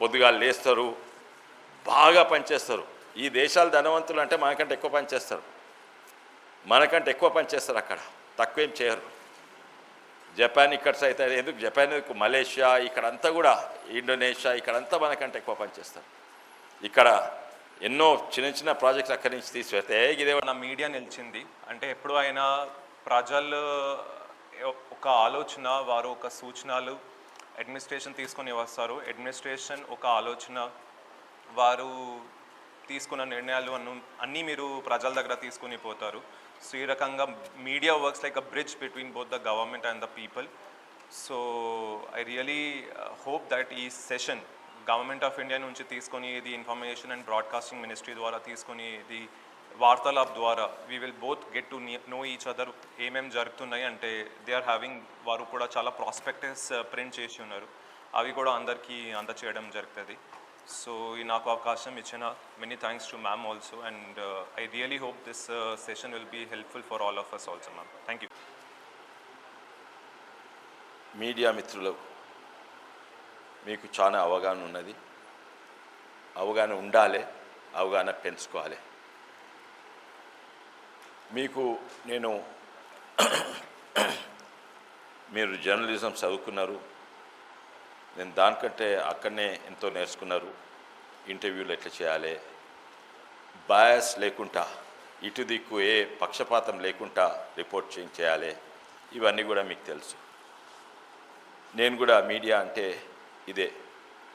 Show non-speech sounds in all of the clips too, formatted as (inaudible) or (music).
పొద్దుగా లేస్తారు బాగా పనిచేస్తారు. ఈ దేశాలు ధనవంతులు అంటే మనకంటే ఎక్కువ పనిచేస్తారు. మనకంటే ఎక్కువ పనిచేస్తారు అక్కడ. తక్కువేం చేయరు. జపాన్ ఇక్కడ సైతం ఎందుకు? జపాన్ ఎందుకు? మలేషియా ఇక్కడంతా కూడా ఇండోనేషియా ఇక్కడంతా మనకంటే ఎక్కువ పనిచేస్తారు. ఇక్కడ ఎన్నో చిన్న చిన్న ప్రాజెక్ట్స్ అక్కడి నుంచి తీసుకెళ్తే "ఏ, ఇదే నా మీడియా నిలిచింది. అంటే ఎప్పుడు అయినా ప్రజలు ఒక ఆలోచన వారు ఒక సూచనలు అడ్మినిస్ట్రేషన్ తీసుకొని వస్తారు. అడ్మినిస్ట్రేషన్ ఒక ఆలోచన వారు తీసుకున్న నిర్ణయాలు అన్ను అన్నీ మీరు ప్రజల దగ్గర తీసుకుని పోతారు. సో ఈ రకంగా media works like a bridge between both the government and the people so I really hope that ఈ సెషన్ గవర్నమెంట్ ఆఫ్ ఇండియా నుంచి తీసుకొని ఇది ఇన్ఫర్మేషన్ అండ్ బ్రాడ్కాస్టింగ్ మినిస్ట్రీ ద్వారా తీసుకొని ఇది వార్తాలాప్ ద్వారా we will both get to know each other ఏమేమి జరుగుతున్నాయి అంటే దే ఆర్ హ్యావింగ్ వారు కూడా చాలా ప్రాస్పెక్టెన్స్ ప్రింట్ uh, చేసి ఉన్నారు. అవి కూడా అందరికీ అందచేయడం జరుగుతుంది. సో ఈ నాకు అవకాశం ఇచ్చిన many thanks to ma'am also and I really hope this session will be helpful for all of us also ma'am thank you media మిత్రులు మీకు చాలా అవగాహన ఉన్నది. అవగాహన ఉండాలి అవగాహన పెంచుకోవాలి. మీకు నేను (coughs) మీరు జర్నలిజం చదువుకున్నారు. నేను దానికంటే అక్కడనే ఎంతో నేర్చుకున్నారు. ఇంటర్వ్యూలు ఎట్లా చేయాలి? బయాస్ లేకుండా ఇటు దిక్కు ఏ పక్షపాతం లేకుండా రిపోర్ట్ చేయ- చేయాలి? ఇవన్నీ కూడా మీకు తెలుసు. నేను కూడా మీడియా అంటే ఇదే.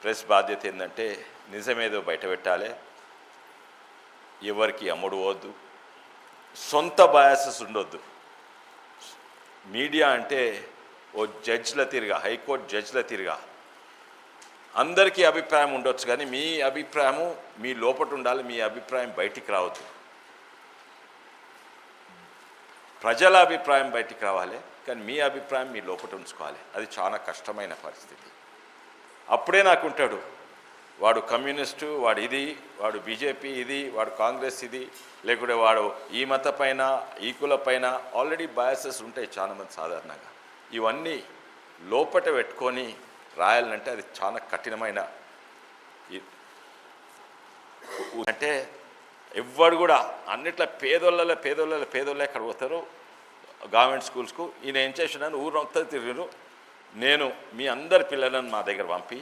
ప్రెస్ బాధ్యత ఏంటంటే నిజమేదో బయట పెట్టాలి. ఎవరికి అమ్ముడు పోవద్దు. సొంత బయాసెస్ ఉండొద్దు. మీడియా అంటే ఓ జడ్జ్ల తీరుగా హైకోర్టు జడ్జ్ల తీరుగా. అందరికీ అభిప్రాయం ఉండొచ్చు కానీ మీ అభిప్రాయము మీ లోపట ఉండాలి మీ అభిప్రాయం బయటికి రావద్దు. ప్రజల అభిప్రాయం బయటికి రావాలి కానీ మీ అభిప్రాయం మీ లోపట ఉంచుకోవాలి. అది చాలా కష్టమైన పరిస్థితి. అప్పుడే నాకు ఉంటాడు వాడు కమ్యూనిస్టు వాడు ఇది వాడు బీజేపీ ఇది వాడు కాంగ్రెస్ ఇది లేకుంటే వాడు ఈ మత పైన ఈ కుల పైన ఆల్రెడీ బయాసెస్ ఉంటాయి చాలామంది సాధారణంగా. ఇవన్నీ లోపట పెట్టుకొని రాయాలంటే అది చాలా కఠినమైన అంటే ఎవ్వడు కూడా అన్నిట్ల పేదోళ్ళలో పేదోళ్ళలో పేదోళ్ళే ఎక్కడ పోతారు? గవర్నమెంట్ స్కూల్స్కు. ఈయన ఏం చేసినాను ఊరంతా తిరిగారు నేను మీ అందరి పిల్లలను మా దగ్గర పంపి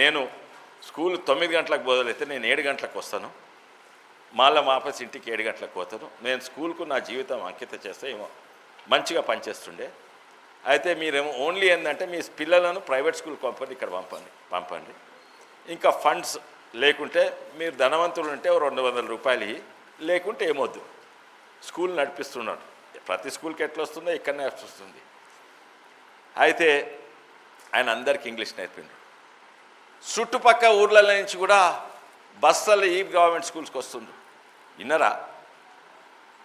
నేను స్కూల్ తొమ్మిది గంటలకు బదులైతే నేను ఏడు గంటలకు వస్తాను. మళ్ళీ వాపస్ ఇంటికి ఏడు గంటలకు పోతాను. నేను స్కూల్కు నా జీవితం అంకిత చేస్తే ఏమో మంచిగా పనిచేస్తుండే. అయితే మీరేమో ఓన్లీ ఏంటంటే మీ పిల్లలను ప్రైవేట్ స్కూల్ పంపండి ఇక్కడ పంపండి పంపండి. ఇంకా ఫండ్స్ లేకుంటే మీరు ధనవంతులు ఉంటే రెండు వందల రూపాయలు లేకుంటే ఏమొద్దు. స్కూల్ నడిపిస్తున్నాడు. ప్రతి స్కూల్కి ఎట్లా వస్తుందో ఇక్కడనే వస్తుంది. అయితే ఆయన అందరికీ ఇంగ్లీష్ నేర్పిండు. చుట్టుపక్క ఊర్ల నుంచి కూడా బస్సులు ఈ గవర్నమెంట్ స్కూల్స్కి వస్తుంది విన్నరా?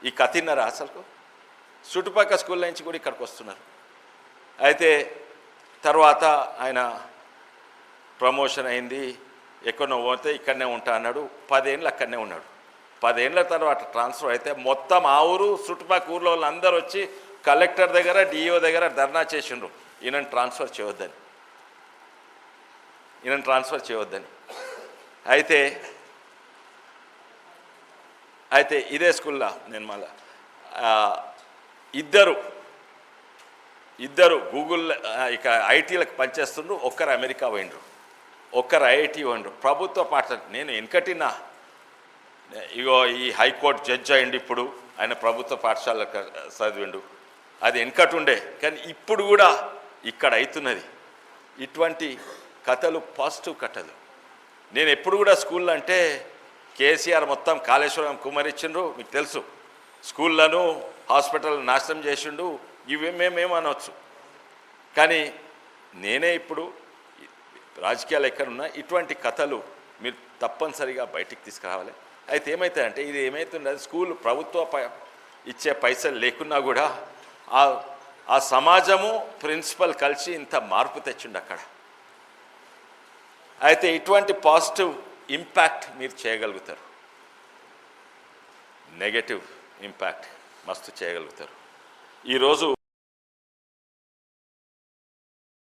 ఈ కథ విన్నరా అసలు చుట్టుపక్క స్కూల్ నుంచి కూడా ఇక్కడికి వస్తున్నారు. అయితే తర్వాత ఆయన ప్రమోషన్ అయింది. ఎక్కడో పోతే ఇక్కడనే ఉంటా అన్నాడు. పదేళ్ళు అక్కడనే ఉన్నాడు. పదేళ్ళ తర్వాత ట్రాన్స్ఫర్ అయితే మొత్తం ఆ ఊరు చుట్టుపక్క ఊర్లో వాళ్ళందరూ వచ్చి కలెక్టర్ దగ్గర డిఓ దగ్గర ధర్నా చేసిండ్రు. ఈయనను ట్రాన్స్ఫర్ చేయొద్దని. ఈయన ట్రాన్స్ఫర్ చేయవద్దని. అయితే అయితే ఇదే స్కూల్లో నేను మళ్ళా ఇద్దరు ఇద్దరు గూగుల్ ఇక ఐటీలకు పనిచేస్తుండ్రు ఒక్కరు అమెరికా పోయిండ్రు. ఒక్కరు ఐఐటి పోయిండ్రు. ప్రభుత్వ పాఠశాల నేను వెనకటినా ఇగో ఈ హైకోర్టు జడ్జ్ అయిండు ఇప్పుడు ఆయన ప్రభుత్వ పాఠశాల చదివిండు. అది వెనకటుండే కానీ ఇప్పుడు కూడా ఇక్కడ అవుతున్నది. ఇటువంటి కథలు పాజిటివ్ కథలు. నేను ఎప్పుడు కూడా స్కూల్లో అంటే కేసీఆర్ మొత్తం కాళేశ్వరం కుమరిచ్చిండ్రు మీకు తెలుసు. స్కూళ్ళను హాస్పిటల్ నాశనం చేసిండు ఇవి మేమేమనవచ్చు కానీ నేనే ఇప్పుడు రాజకీయాలు ఎక్కడున్నా ఇటువంటి కథలు మీరు తప్పనిసరిగా బయటికి తీసుకురావాలి. అయితే ఏమవుతాయంటే ఇది ఏమవుతుందంటే స్కూల్ ప్రభుత్వ ఇచ్చే పైసలు లేకున్నా కూడా ఆ ఆ సమాజము ప్రిన్సిపల్ కలిసి ఇంత మార్పు తెచ్చిండు అక్కడ. అయితే ఇటువంటి పాజిటివ్ ఇంపాక్ట్ మీరు చేయగలుగుతారు. నెగటివ్ ఇంపాక్ట్ మస్తు చేయగలుగుతారు. ఈరోజు